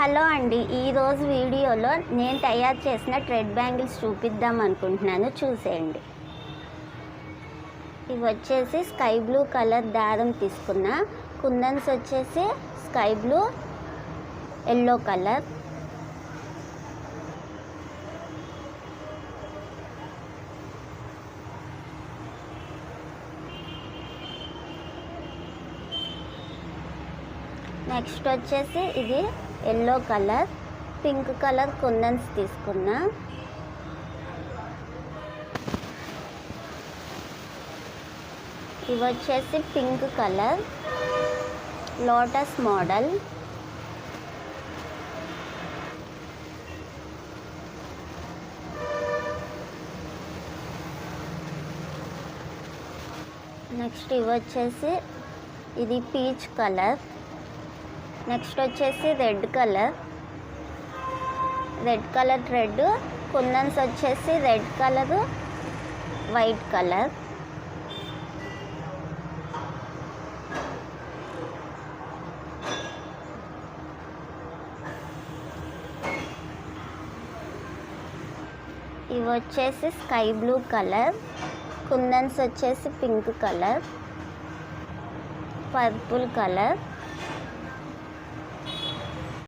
Hello అండి ఈరోజు వీడియోలో నేను తయారు చేసిన ట్రెడ్ బ్యాంగిల్స్ చూపిద్దాం అనుకుంటున్నాను. చూసేయండి. ఇవి వచ్చేసి స్కై బ్లూ కలర్ దారం తీసుకున్నా కుందన్స్ వచ్చేసి sky blue yellow colour next వచ్చేసి ఇది yellow colour pink colour kundans తీసుకున్నా. ఇవి వచ్చేసి pink colour lotus model. Next ఇవి వచ్చేసి ఇది పీచ్ కలర్. నెక్స్ట్ వచ్చేసి red colour. Red colour red kundans వచ్చేసి రెడ్ కలర్ వైట్ కలర్. ఇవి వచ్చేసి స్కై బ్లూ కలర్ కుందన్స్ వచ్చేసి పింక్ కలర్ పర్పుల్ కలర్.